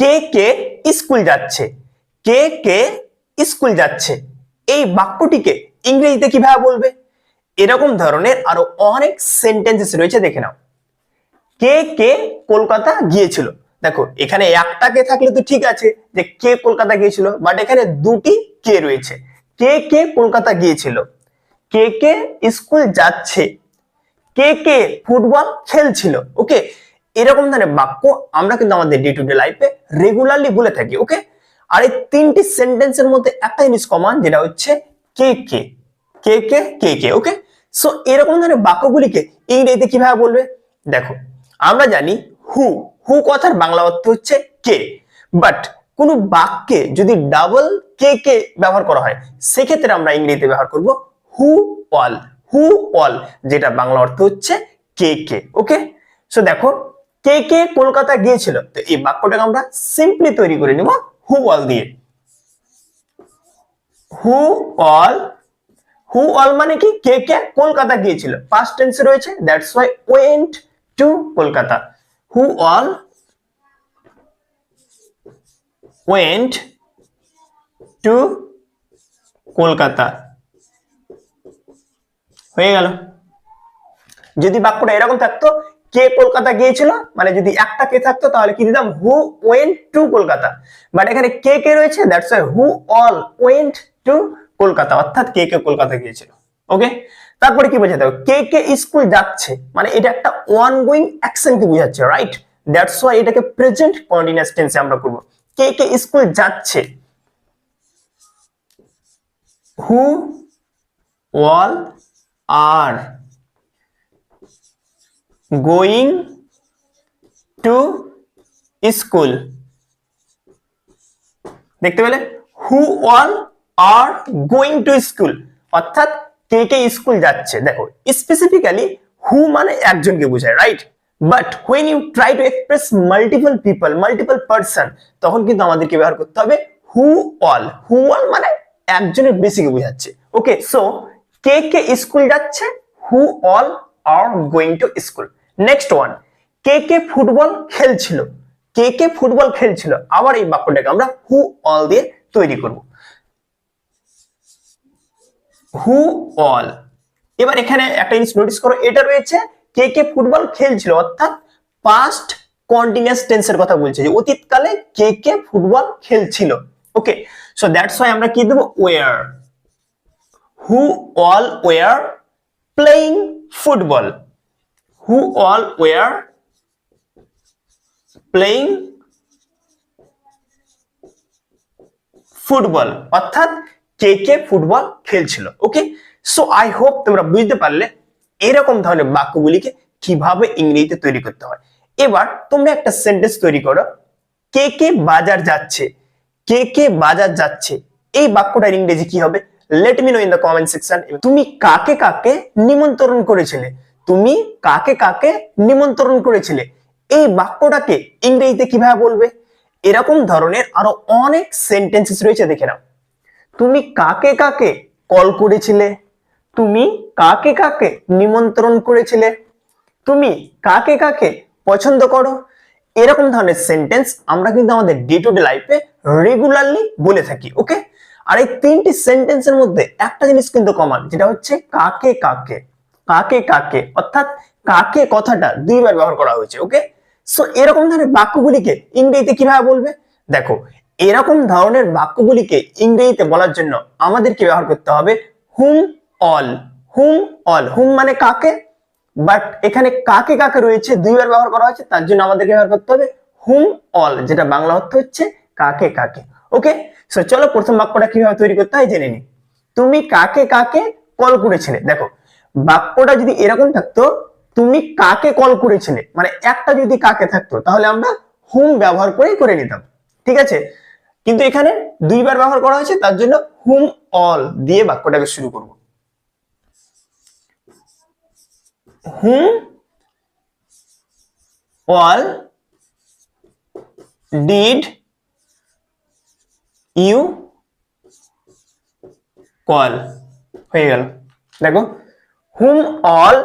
কে কে স্কুল যাচ্ছে? কে কে স্কুল যাচ্ছে? এই বাক্যটিকে ইংরেজিতে কীভাবে বলবে? এরকম ধরনের আরও অনেক সেন্টেন্সেস রয়েছে, দেখে নাও। কে কে কলকাতা গিয়েছিল? দেখো, এখানে একটা কে থাকলে তো ঠিক আছে যে কে কলকাতা গিয়েছিল বাট এখানে দুটি কে রয়েছে। কে কে কলকাতা গিয়েছিল? কে কে স্কুল যাচ্ছে? কে কে ফুটবল খেলছিল? ওকে এরকম ধরনের বাক্য আমরা কিন্তু আমাদের ডে টু ডে লাইফে রেগুলারলি বলে থাকি ওকে আর এই তিনটি সেন্টেন্সের মধ্যে একটা জিনিস কমন যেটা হচ্ছে কে কে কে কে কে কে ওকে সো এরকম ধরনের বাক্যগুলিকে ইংরেজিতে কীভাবে বলবে? দেখো, আমরা জানি হু হু কথার বাংলা অর্থ হচ্ছে কে বাট কোনো বাক্যে যদি ডাবল কে কে ব্যবহার করা হয়, সেক্ষেত্রে আমরা ইংরেজিতে ব্যবহার করব হু অল হু অল যেটা বাংলা অর্থ হচ্ছে কে কে ওকে সো দেখো কে কে কলকাতা গিয়েছিল? তো এই বাক্যটাকে আমরা সিম্পলি তৈরি করে নিব হু অল দিয়ে। হু অল হু অল মানে কি? কে কে কলকাতা গিয়েছিল? ফার্স্ট টেন্সে রয়েছে that's why went to Kolkata. Who all went to Kolkata. হয়ে গেল। যদি বাক্যটা এরকম থাকতো কে কলকাতা গিয়েছিল? মানে যদি একটা কে থাকতো, তাহলে কি দিতাম? Who went to Kolkata? But এখানে কে কে রয়েছে? That's why who all went to Kolkata. অর্থাৎ কে কে কলকাতা গিয়েছিল। ওকে তারপরে কি বোঝাতে হবে? কে কে স্কুল যাচ্ছে? মানে এটা একটা ওয়ান গোয়িং অ্যাকশন কে বোঝাচ্ছে? রাইট দ্যাটস ওয়াই এটাকে প্রেজেন্ট কন্টিনিউয়াস টেন্সে আমরা করব। কে কে স্কুল যাচ্ছে? Who all are going to school দেখতে পেলে? Who all are going to school অর্থাৎ কে কে স্কুল যাচ্ছে? দেখো স্পেসিফিক্যালি হু মানে একজনকে বোঝায় right but when you try to express multiple people multiple person তখন কিন্তু আমাদেরকে ব্যবহার করতে হবে হু অল হু অল মানে একজনের বেশিকে বোঝাচ্ছে। ওকে সো কে কে স্কুল যাচ্ছে? Who all are going to school next one কে কে ফুটবল খেলছিল? কে কে ফুটবল খেলছিল? আবার এই বাক্যটাকে আমরা হু অল দিয়ে তৈরি করব। হু অল এবার এখানে একটা জিনিস নোটিস করো, এটা রয়েছে কে কে ফুটবল খেলছিল, অর্থাৎ পাস্ট কন্টিনিউয়াস টেন্সের কথা বলছে যে অতীতকালে কে কে ফুটবল খেলছিল। ওকে সো দ্যাটস ওয়াই আমরা কি দেবো? Were who all were playing football who all were playing football অর্থাৎ কে কে ফুটবল খেলছিল ওকে সো আই হোপ তোমরা বুঝতে পারলে এরকম ধরনের বাক্যগুলিকে কীভাবে ইংরেজিতে তৈরি করতে হয়। এবার তোমরা একটা সেন্টেন্স তৈরি করো, কে কে বাজার যাচ্ছে, কে কে বাজার যাচ্ছে, এই বাক্যটার ইংরেজি কি হবে? Let me know in the comment section তুমি কাকে কাকে নিমন্ত্রণ করেছিলে? তুমি কাকে কাকে নিমন্ত্রণ করেছিলে? এই বাক্যটাকে ইংরেজিতে কীভাবে বলবে? এরকম ধরনের আরও অনেক সেন্টেন্সেস রয়েছে, দেখে নাও। তুমি কাকে কাকে কল করেছিলে? তুমি কাকে কাকে নিমন্ত্রণ করেছিলে? তুমি কাকে কাকে পছন্দ করো? এরকম ধরনের সেন্টেন্স আমরা কিন্তু আমাদের ডে টু ডে লাইফে রেগুলারলি বলে থাকি ওকে আর এই তিনটি সেন্টেন্সের মধ্যে একটা জিনিস কিন্তু কমন যেটা হচ্ছে কাকে কাকে। কাকে কাকে? অর্থাৎ কাকে কথাটা দুইবার ব্যবহার করা হয়েছে ওকে সো এরকম ধরনের বাক্যগুলিকে ইংরেজিতে কীভাবে বলবে? দেখো, এরকম ধরনের বাক্যগুলিকে ইংরেজিতে বলার জন্য আমাদেরকে ব্যবহার করতে হবে হুম, অল। হুম অল। হুম মানে কাকে? বাট এখানে কাকে কাকে রয়েছে দুইবার ব্যবহার করা হয়েছে, তার জন্য আমাদেরকে ব্যবহার করতে হবে হুম, অল। যেটা বাংলা অর্থ হচ্ছে কাকে কাকে ওকে সো চলো প্রথম বাক্যটা কীভাবে তৈরি করতে হয়, জেনে নি তুমি কাকে কাকে কল করেছিলে? দেখো বাক্যটা যদি এরকম থাকতো, তুমি কাকে কল করেছিলে? মানে একটা যদি কাকে থাকতো, তাহলে আমরা হুম ব্যবহার করেই করে নিতাম। ঠিক আছে? কিন্তু এখানে দুইবার ব্যবহার করা হয়েছে, তার জন্য হুম অল দিয়ে বাক্যটাকে শুরু করব। Whom all did you call হয়ে গেল। দেখো whom all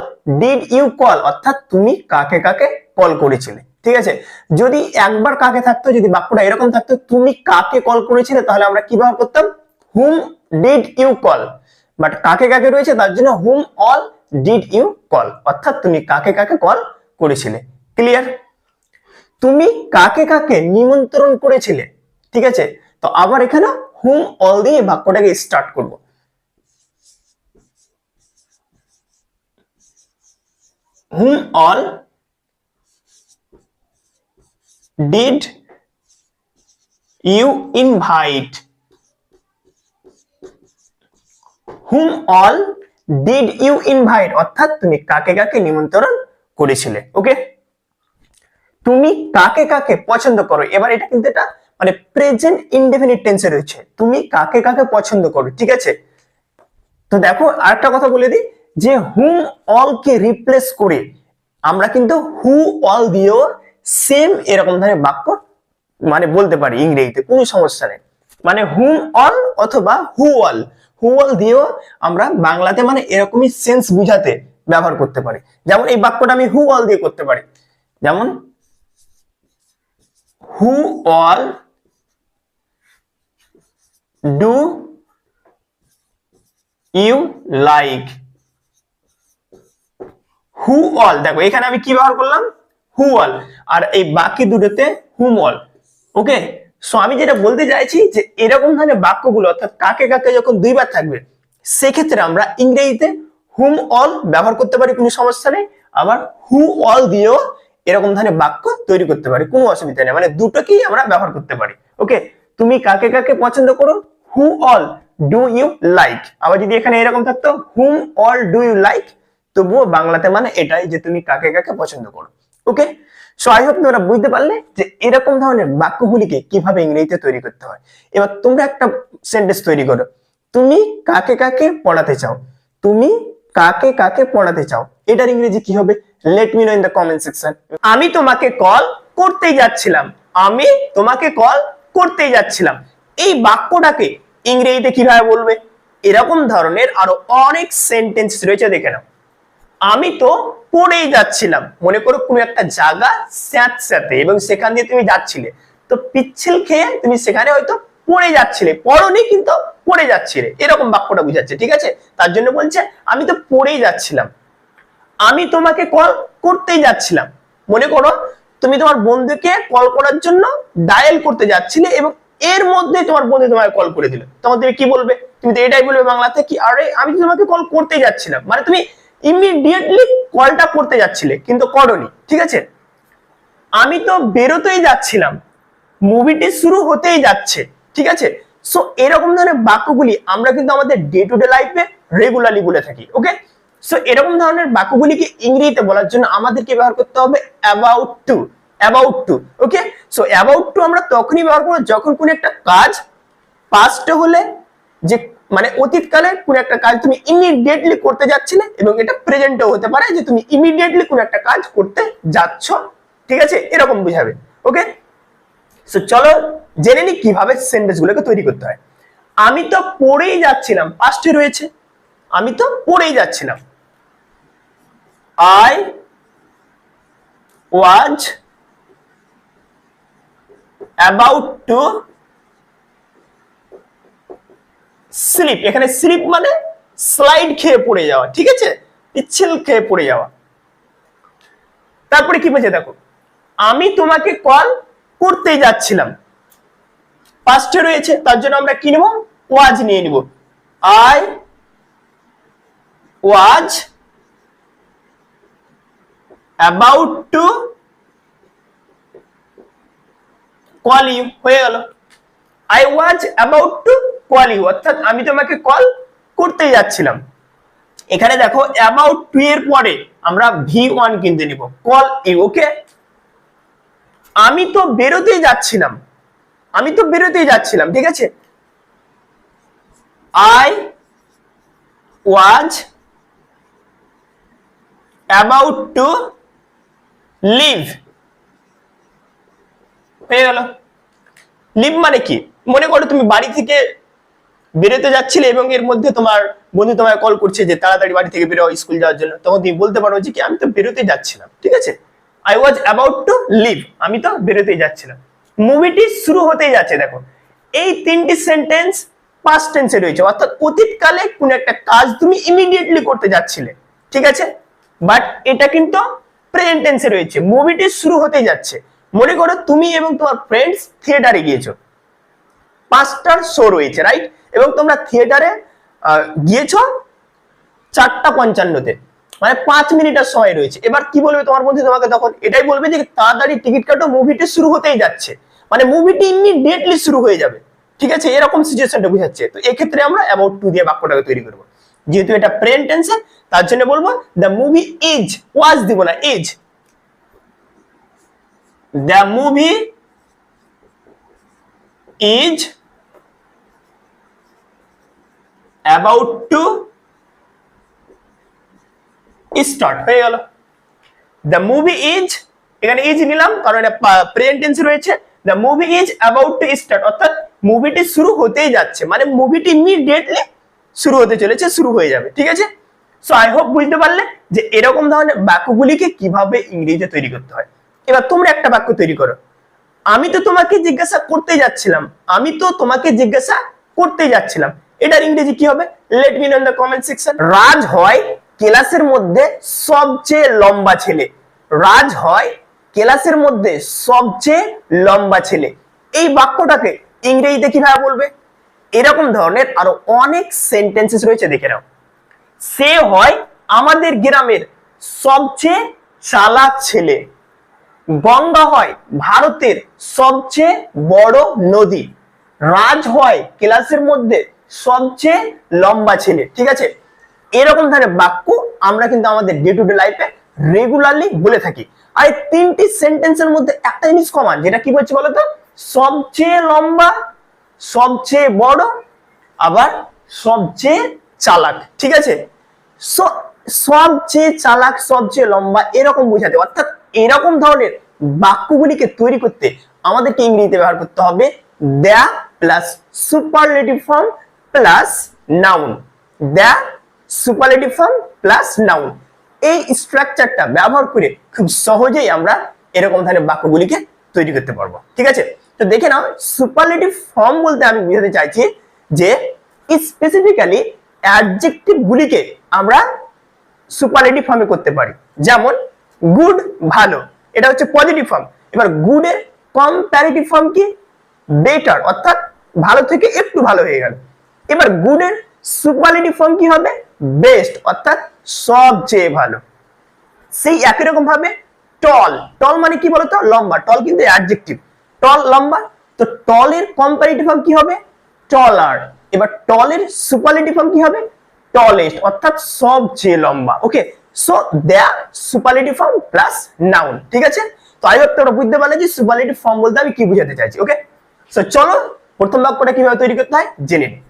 did you call অর্থাৎ তুমি কাকে কাকে কল করেছিলে? ঠিক আছে? যদি একবার কাকে থাকতো, যদি বাক্যটা এরকম থাকতো, তুমি কাকে কল করেছিলে, তাহলে আমরা কি ব্যবহার করতাম? Whom did you call but কাকে কাকে রয়েছে? তার জন্য whom all did you call অর্থাৎ তুমি কাকে কাকে কল করেছিলে? ক্লিয়ার তুমি কাকে কাকে নিমন্ত্রণ করেছিলে? ঠিক আছে? তো আবার এখানে হুম অল দিয়ে বাক্যটাকে স্টার্ট করব। Whom all did you invite whom all did you invite অর্থাৎ তুমি কাকে কাকে নিমন্ত্রণ করেছিলে ওকে তুমি কাকে কাকে পছন্দ করো? এবার এটা কিন্তু এটা মানে প্রেজেন্ট ইনডেফিনিট টেন্সে রয়েছে। তুমি কাকে কাকে পছন্দ করো, ঠিক আছে? তো দেখো আরেকটা কথা বলে দিই। যে হুম অল কে রিপ্লেস করে, আমরা কিন্তু হু অল দিয়েও সেম এরকম ধরনের বাক্য মানে বলতে পারি ইংরেজিতে, কোনো সমস্যা নেই। মানে হুম অল অথবা হু অল হু অল দিয়েও আমরা বাংলাতে মানে এরকমই সেন্স বুঝাতে ব্যবহার করতে পারি। যেমন এই বাক্যটা আমি হু অল দিয়ে করতে পারি। যেমন who all do you like who all. দেখো, এখানে আমি কি ব্যবহার করলাম? হু অল। আর এই বাকি দুটোতে হুম অল। ওকে? সো আমি যেটা বলতে চাইছি যে, এরকম ধরনের বাক্যগুলো, অর্থাৎ কাকে কাকে যখন দুইবার থাকবে, সেক্ষেত্রে আমরা ইংরেজিতে হুম অল ব্যবহার করতে পারি, কোনো সমস্যা নেই। আবার হু অল দিয়েও এরকম ধরনের বাক্য তৈরি করতে পারি, কোনো অসুবিধা নেই। মানে দুটোকেই আমরা ব্যবহার করতে পারি। ওকে? তুমি কাকে কাকে পছন্দ করো? Who all, do you like. আবার যদি এখানে এরকম থাকতো, whom all, do you like তবুও বাংলাতে মানে এটাই যে তুমি কাকে কাকে পছন্দ করো ওকে সো আই হোপ তোমরা বুঝতে পারলে যে এরকম ধরনের বাক্যগুলিকে কীভাবে ইংরেজিতে তৈরি করতে হয়। এবার তোমরা একটা সেন্টেন্স তৈরি করো। তুমি কাকে কাকে পড়াতে চাও? তুমি কাকে কাকে পড়াতে চাও? এটার ইংরেজি কি হবে? Let me know in the comment section আমি তোমাকে কল করতেই যাচ্ছিলাম। আমি তোমাকে কল করতেই যাচ্ছিলাম। এই বাক্যটাকে ইংরেজিতে কীভাবে বলবে? এরকম ধরনের আরও অনেক সেন্টেন্স রয়েছে, দেখে নাও। আমি তো পড়েই যাচ্ছিলাম। মনে করো কোনো একটা জায়গা স্যাঁতস্যাঁতে এবং সেখান দিয়ে তুমি যাচ্ছিলে। তো পিচ্ছিল খেয়ে তুমি সেখানে হয়তো পড়ে যাচ্ছিলে। পড়নি কিন্তু পড়ে যাচ্ছিলে। এরকম বাক্যটা বুঝাচ্ছে, ঠিক আছে? তার জন্য বলছে, আমি তো পড়েই যাচ্ছিলাম। আমি তোমাকে কল করতেই যাচ্ছিলাম। মনে করো তুমি তোমার বন্ধুকে কল করার জন্য ডায়াল করতে যাচ্ছিলে এবং এর মধ্যে তোমার বন্ধু তোমাকে কল করে দিল। তখন তুমি কি বলবে? তুমি তো এটাই বলবে বাংলাতে কি, আরে, আমি তো তোমাকে কল করতেই যাচ্ছিলাম। মানে তুমি ইমিডিয়েটলি কলটা করতে যাচ্ছিলে, কিন্তু করনি, ঠিক আছে? আমি তো বেরোতেই যাচ্ছিলাম মুভিটি শুরু হতেই যাচ্ছে, ঠিক আছে? সো এরকম ধরনের বাক্যগুলি আমরা কিন্তু আমাদের ডে টু ডে লাইফে রেগুলারলি বলে থাকি ওকে সো এরকম ধরনের বাক্যগুলিকে ইংরেজিতে বলার জন্য আমাদেরকে ব্যবহার করতে হবে about to about to okay so about to আমরা তখনই ব্যবহার করব যখন কোনো একটা কাজ পাস্ট হলে যে মানে অতীতকালে কোনো একটা কাজ তুমি ইমিডিয়েটলি করতে যাচ্ছিলে এবং এটা প্রেজেন্টও হতে পারে যে তুমি ইমিডিয়েটলি কোনো একটা কাজ করতে যাচ্ছ। ঠিক আছে? এরকম বুঝাবে। ওকে সো চলো জেনে নি কীভাবে সেন্টেন্স গুলোকে তৈরি করতে হয়। আমি তো পড়েই যাচ্ছিলাম পাস্টে রয়েছে। আমি তো পড়েই যাচ্ছিলাম। I was about to sleep, এখানে স্লিপ মানে স্লাইড খেয়ে পড়ে যাওয়া, ঠিক আছে? পিচ্ছিল খেয়ে পড়ে যাওয়া। তারপরে কি বলছে দেখো, আমি তোমাকে কল করতে যাচ্ছিলাম। পাঁচটা রয়েছে, তার জন্য আমরা কি নেব? ওয়াজ নিয়ে নিব। I was about to call you হয়ে গেল। I was about to call অর্থাৎ আমি তোমাকে কল করতেই যাচ্ছিলাম। এখানে দেখো অ্যাবাউট টু এর পরে আমরা ভি ওয়ান কিনতে নিব। কল ইউ ওকে আমি তো বেরোতেই যাচ্ছিলাম। আমি তো বেরোতেই যাচ্ছিলাম, ঠিক আছে? I was about to leave হয়ে গেল। লিভ মানে কি? মনে করো তুমি বাড়ি থেকে বেরোতে যাচ্ছিলে এবং এর মধ্যে তোমার বন্ধু তোমায় কল করছে যে তাড়াতাড়ি বাড়ি থেকে বেরো স্কুল যাওয়ার জন্য। তখন তুমি বলতে পারো যে কি, আমি তো বেরোতে যাচ্ছিলাম, ঠিক আছে? I was about to leave আমি তো বেরোতেই যাচ্ছিলাম। মুভিটি শুরু হতেই যাচ্ছে, দেখো। এই তিনটি সেন্টেন্স পাস্ট টেন্সে রয়েছে, অর্থাৎ অতীতকালে কোন একটা কাজ তুমি ইমিডিয়েটলি করতে যাচ্ছিলে, ঠিক আছে? বাট এটা কিন্তু প্রেজেন্ট টেন্সে রয়েছে মুভিটি শুরু হতেই যাচ্ছে। মনে করো তুমি এবং তোমার ফ্রেন্ডস থিয়েটারে গিয়েছো। পাঁচটার শো রয়েছে রাইট এবং তোমরা থিয়েটারে গিয়েছো চারটা পঞ্চান্নতে। মানে পাঁচ মিনিটের সময় রয়েছে। এবার কি বলবে তোমার বন্ধু? তোমাকে তখন এটাই বলবে যে তাড়াতাড়ি টিকিট কাটো মুভিটি শুরু হতেই যাচ্ছে। মানে মুভিটি ইমিডিয়েটলি শুরু হয়ে যাবে। ঠিক আছে? এরকম সিচুয়েশনটা বুঝাচ্ছে। তো এক্ষেত্রে আমরা অ্যাবাউট টু দিয়ে বাক্যটাকে তৈরি করব। যেহেতু এটা প্রেজেন্ট টেন্সে তার জন্য বলব দ্য মুভি ইজ ওয়াজ দিব না is the movie is about to start হয়ে গেল। দ্য মুভি ইজ এখানে ইজ নিলাম, কারণ এটা প্রেজেন্ট টেন্স রয়েছে। The movie is about to start অর্থাৎ মুভিটি শুরু হতেই যাচ্ছে। মানে মুভিটি ইমিডিয়েটলি শুরু হতে চলেছে, শুরু হয়ে যাবে, ঠিক আছে? সো আই হোপ বুঝতে পারলে যে এরকম ধরনের বাক্যগুলিকে কীভাবে ইংরেজিতে তৈরি করতে হয়। এবার তোমরা একটা বাক্য তৈরি করো। আমি তো তোমাকে জিজ্ঞাসা করতে যাচ্ছিলাম। আমি তো তোমাকে জিজ্ঞাসা করতে যাচ্ছিলাম। এটার ইংরেজি কি হবে? Let me know in the comment section Raj হয় ক্লাসের মধ্যে সবচেয়ে লম্বা ছেলে। রাজ হয় ক্লাসের মধ্যে সবচেয়ে লম্বা ছেলে। এই বাক্যটাকে ইংরেজিতে কীভাবে বলবে? এরকম ধরনের আরও অনেক সেন্টেন্সেস রয়েছে, দেখে নাও। সে হয় আমাদের গ্রামের সবচেয়ে চালাক ছেলে। গঙ্গা হয় ভারতের সবচেয়ে বড় নদী। রাজ হয় ক্লাসের মধ্যে সবচেয়ে লম্বা ছেলে, ঠিক আছে? এরকম ধরনের বাক্য আমরা কিন্তু আমাদের ডে টু ডে লাইফে রেগুলারলি বলে থাকি। আর তিনটি সেন্টেন্সের মধ্যে একটা জিনিস কমান যেটা কি বলছে বলতো? সবচেয়ে লম্বা, সবচেয়ে বড়, আবার সবচেয়ে চালাক, ঠিক আছে? সবচেয়ে চালাক, সবচেয়ে লম্বা এরকম বোঝাতে, অর্থাৎ এরকম ধরনের বাক্যগুলিকে তৈরি করতে আমাদেরকে ইংরেজিতে ব্যবহার করতে হবে the plus superlative form plus noun the superlative form plus noun এই স্ট্রাকচারটা ব্যবহার করে খুব সহজেই আমরা এরকম ধরনের বাক্যগুলিকে তৈরি করতে পারব। ঠিক আছে? তো দেখে নাও সুপারলেটিভ ফর্ম বলতে আমি বোঝাতে চাইছি যে স্পেসিফিক্যালি অ্যাডজেক্টিভ গুলিকে আমরা সুপারলেটিভ ফর্মে করতে পারি। যেমন গুড ভালো। এটা হচ্ছে পজিটিভ ফর্ম এবার গুডের কম্প্যারিটিভ ফর্ম কি? বেটার অর্থাৎ ভালো থেকে একটু ভালো হয়ে গেল। এবার গুডের সুপারলেটিভ ফর্ম কি হবে? বেস্ট অর্থাৎ সবচেয়ে ভালো। সেই একই রকম ভাবে টল টল মানে কি বলতো? লম্বা। টল কিন্তু অ্যাডজেক্টিভ টল লম্বা? তো টলের কম্পারেটিভ ফর্ম কি হবে? টলার এবার টলের সুপারলেটিভ ফর্ম কি হবে? টলেস্ট অর্থাৎ সবচেয়ে লম্বা। Okay so the superlative form plus noun ঠিক আছে? তো আই হোপ তোমরা বুঝতে পারলে যে সুপারলেটিভ ফর্ম বলতে আমি কি বোঝাতে চাইছি ওকে সো চলো, প্রথম বাক্যটা কীভাবে তৈরি করতে হয়? জেনে নিই।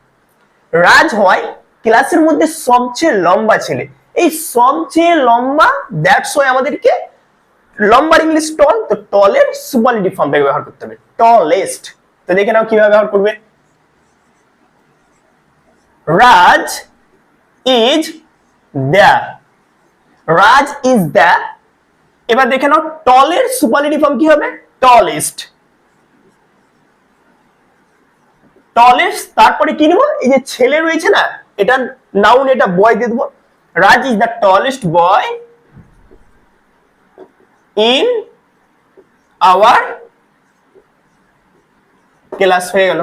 রাজ হয় ক্লাসের মধ্যে সবচেয়ে লম্বা ছেলে। এই সবচেয়ে লম্বা দ্যাটস ওয়াই আমাদেরকে লম্বার ইংলিশ টল তো টলের সুপারলেটিভ ফর্মটাকে ব্যবহার করতে হবে। টলেস্ট তো দেখে নাও কীভাবে ব্যবহার করবে। Raj is the Raj is the এবার দেখে নাও টলের সুপারলেটিভ ফর্ম কি হবে? টলেস্ট টলেস্ট তারপরে কি নেব? এই যে ছেলে রয়েছে না, এটা নাউন এটা বয় দিয়ে দেবো। Raj is the tallest boy in our class হয়ে গেল।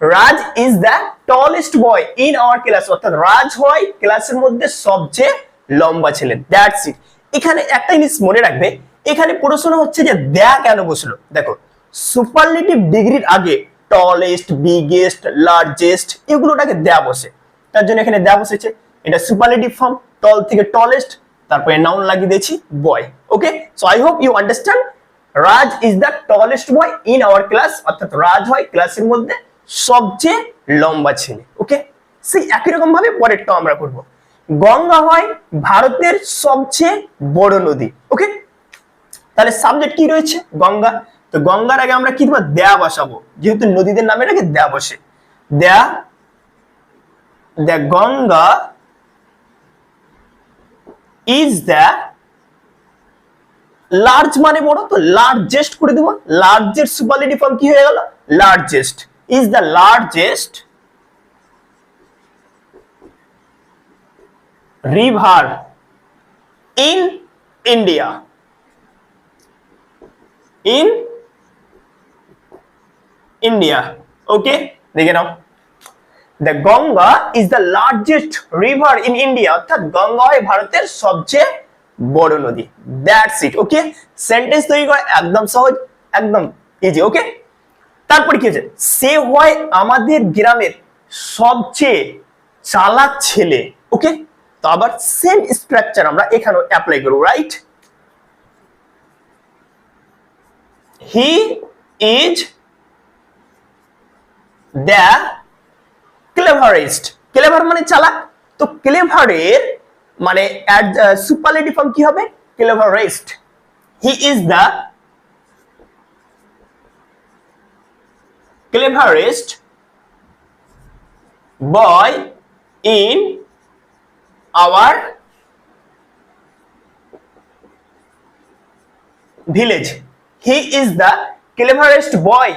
Raj is the tallest boy in our class অর্থাৎ রাজ হয় ক্লাসের মধ্যে সবচেয়ে লম্বা ছেলে। দ্যাটস ইট এখানে একটা জিনিস মনে রাখবে, এখানে প্রশ্ন হচ্ছে যে, দ্যা কেন বসল? দেখো সুপারলেটিভ ডিগ্রির আগে টলেস্ট বিগেস্ট লার্জেস্ট এগুলোটাকে দেয়া বসে। তার জন্য এখানে দেয়া বসেছে, এটা সুপারলেটিভ ফর্ম টল থেকে টলেস্ট তারপরে নাউন লাগিয়ে দিয়েছি boy okay so I hope you understand Raj is the tallest boy in our class অর্থাৎ রাজ হয় ক্লাসের মধ্যে সবচেয়ে লম্বা ছেলে ওকে সেই একই রকম ভাবে পরেরটা আমরা করব। গঙ্গা হয় ভারতের সবচেয়ে বড় নদী ওকে তাহলে সাবজেক্ট কি রয়েছে? গঙ্গা। তো গঙ্গার আগে আমরা কি দেবো দেয়া বসাবো? যেহেতু নদীদের নামে আগে দেয়া বসে। The, the Ganga is the large মানে বড়, তো লার্জেস্ট করে দেবো। লার্জেস্ট সুপারলেটিভ ফর্ম কি হয়ে গেল? Largest is the largest river in India In India. Okay, দেখে নাও। The Ganga is the largest river in India অর্থাৎ গঙ্গা হয় ভারতের সবচেয়ে বড় নদী। দ্যাটস ইট ওকে সেন্টেন্স তৈরি করা একদম সহজ একদম ইজি ওকে তারপরে কি হচ্ছে সে হয় আমাদের গ্রামের সবচেয়ে চালাক ছেলে ওকে তো আবার সেম স্ট্রাকচার আমরা এখানেও অ্যাপ্লাই করব right he is the cleverest clever মানে চালাক। তো ক্লেভারের মানে সুপারলেটিভ ফর্ম কি হবে? Cleverest he is the cleverest boy in our village. He is the cleverest boy.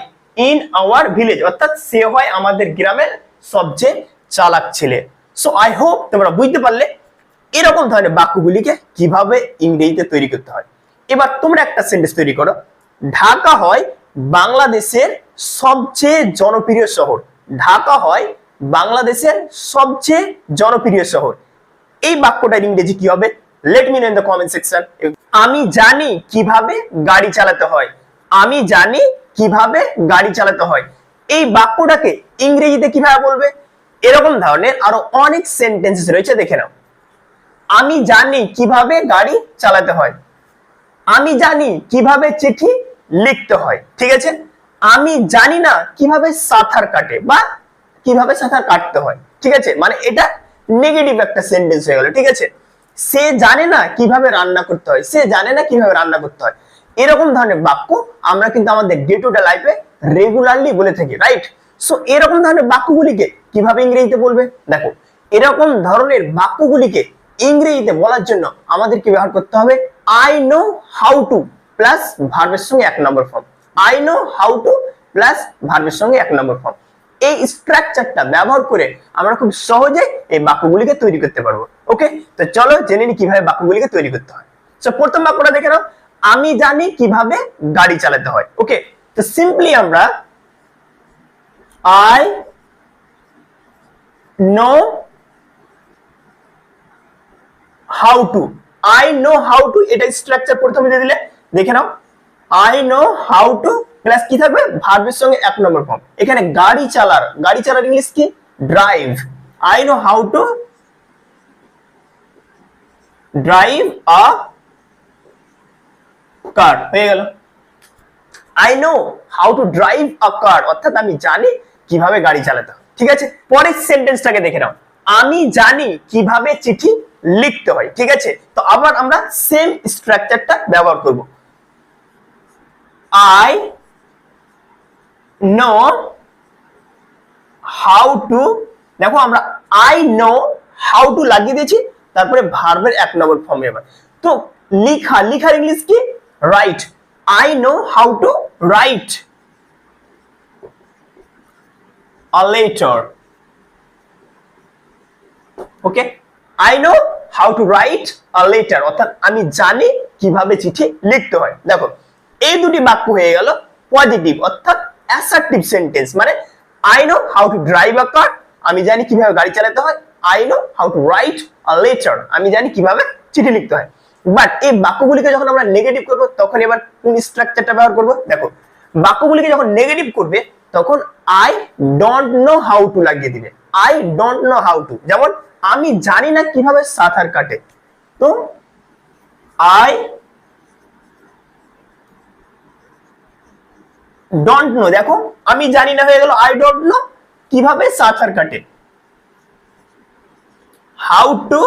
In our village, অর্থাৎ সে হয় আমাদের গ্রামের সবচেয়ে চালাক ছেলে। সো আই হোপ তোমরা বুঝতে পারলে এরকম ধরনের বাক্যগুলিকে কীভাবে ইংরেজিতে তৈরি করতে হয়। এবার তোমরা একটা সেন্টেন্স তৈরি করো। ঢাকা হয় বাংলাদেশের সবচেয়ে জনপ্রিয় শহর। ঢাকা হয় বাংলাদেশের সবচেয়ে জনপ্রিয় শহর। এই বাক্যটার ইংরেজি কি হবে? Let me know in the comment section আমি জানি কীভাবে গাড়ি চালাতে হয়। আমি জানি কীভাবে গাড়ি চালাতে হয়? এই বাক্যটাকে ইংরেজিতে কীভাবে বলবে? এরকম ধরনের আরও অনেক সেন্টেন্সেস রয়েছে, দেখে নাও। আমি জানি কীভাবে গাড়ি চালাতে হয়। আমি জানি কীভাবে চিঠি লিখতে হয়, ঠিক আছে? আমি জানি না কীভাবে সাঁতার কাটে বা কীভাবে সাঁতার কাটতে হয়, ঠিক আছে? মানে এটা নেগেটিভ একটা সেন্টেন্স হয়ে গেল, ঠিক আছে? সে জানে না কীভাবে রান্না করতে হয়, সে জানে না কীভাবে রান্না করতে হয়। এরকম ধরনের বাক্য আমরা কিন্তু আমাদের ডে টু ডে লাইফে রেগুলারলি বলে থাকি রাইট সো এরকম ধরনের বাক্যগুলিকে কীভাবে ইংরেজিতে বলবে? দেখো, এরকম ধরনের বাক্যগুলিকে ইংরেজিতে বলার জন্য আমাদের কি ব্যবহার করতে হবে I know how to plus ভার্বের সঙ্গে এক নম্বর form I know how to plus ভার্বের সঙ্গে এক নম্বর ফর্ম এই স্ট্রাকচারটা ব্যবহার করে আমরা খুব সহজে এই বাক্যগুলিকে তৈরি করতে পারব ওকে তো চলো জেনে নি কীভাবে বাক্যগুলিকে তৈরি করতে হয়। তো প্রথম বাক্যটা দেখে নাও আমি জানি কীভাবে গাড়ি চালাতে হয়। ওকে তো সিম্পলি আমরা I know how to I know how to এটা স্ট্রাকচার প্রথমে দিয়ে দিলে, দেখে নাও। I know how to plus কি থাকবে? ভার্বের সঙ্গে এক নম্বর ফর্ম এখানে গাড়ি চালার গাড়ি চালার ইংলিশ কি? Drive I know how to drive a car? হয়ে গেল। I know how to drive a car অর্থাৎ আমি জানি কীভাবে গাড়ি চালাতে হয়। ঠিক আছে? পরের সেন্টেন্সটাকে দেখে নাও। আমি জানি কীভাবে চিঠি লিখতে হয়। ঠিক আছে? তো আবার আমরা সেম স্ট্রাকচারটা ব্যবহার করব। আই নো হাউ টু দেখো আমরা আই নো হাউ টু লাগিয়ে দিয়েছি, তারপরে ভার্বের এক নম্বর ফর্মে এবার। তো লিখা, লিখার ইংলিশ কি? Write I know how to write a letter. Okay I know how to write a letter অর্থাৎ আমি জানি কীভাবে চিঠি লিখতে হয়। দেখো, এই দুটি বাক্য হয়ে গেল পজিটিভ অর্থাৎ অ্যাসার্টিভ সেন্টেন্স মানে I know how to drive a car আমি জানি কীভাবে গাড়ি চালাতে হয়। I know how to write a letter আমি জানি কীভাবে চিঠি লিখতে হয়। বাট এই বাক্যগুলিকে যখন আমরা নেগেটিভ করব, তখন এবার কোন স্ট্রাকচারটা ব্যবহার করব? দেখো, বাক্যগুলিকে যখন নেগেটিভ করবে, তখন I don't know how to লাগিয়ে দিবে। I don't know how to যেমন, আমি জানি না কীভাবে সাঁতার কাটে। তো আই ডোন্ট নো দেখো, আমি জানি না হয়ে গেল আই ডোন্ট নো কীভাবে সাঁতার কাটে। How to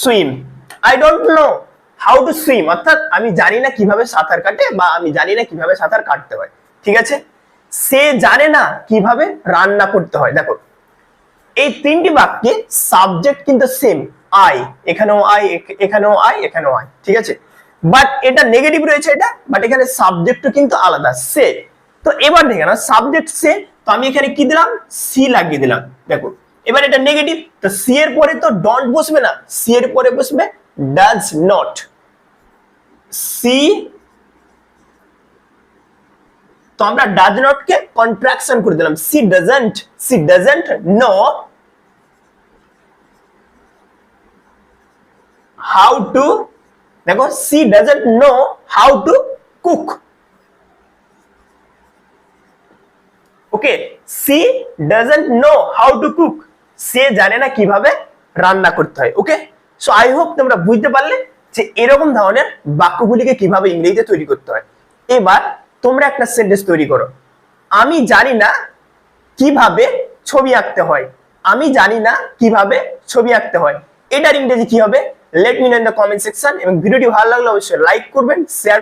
swim I don't know how to swim অর্থাৎ আমি জানি না কীভাবে সাঁতার কাটে বা আমি জানি না কীভাবে সাঁতার কাটতে হয়। ঠিক আছে? সে জানে না কীভাবে রান্না করতে হয়। দেখো, এই তিনটি বাক্যে সাবজেক্ট কিন্তু সেম আই এখানেও আই এখানেও আই এখানেও আই ঠিক আছে? বাট এটা নেগেটিভ রয়েছে এটা বাট এখানে সাবজেক্টও কিন্তু আলাদা। সে, তো এবার দেখে না সাবজেক্ট সে, তো আমি এখানে কি দিলাম? সি লাগিয়ে দিলাম। দেখো এবার এটা নেগেটিভ তো সি এর পরে তো ডন্ট বসবে না। সি এর পরে বসবে ডাজ নট সি তো আমরা ডাজ নট কে কন্ট্রাকশন করে দিলাম। She doesn't she doesn't know how to দেখো she doesn't know how to cook okay she doesn't know how to cook সে জানে না কীভাবে রান্না করতে হয় ওকে সো আই হোপ তোমরা বুঝতে পারলে যে এরকম ধরনের বাক্যগুলিকে কীভাবে ইংরেজিতে তৈরি করতে হয়। এবার তোমরা একটা সেন্টেন্স তৈরি করো। আমি জানি না কীভাবে ছবি আঁকতে হয়। আমি জানি না কীভাবে ছবি আঁকতে হয়। এটার ইংরেজি কি হবে? Let me in the comment section এবং ভিডিওটি ভালো লাগলে অবশ্যই লাইক করবেন শেয়ার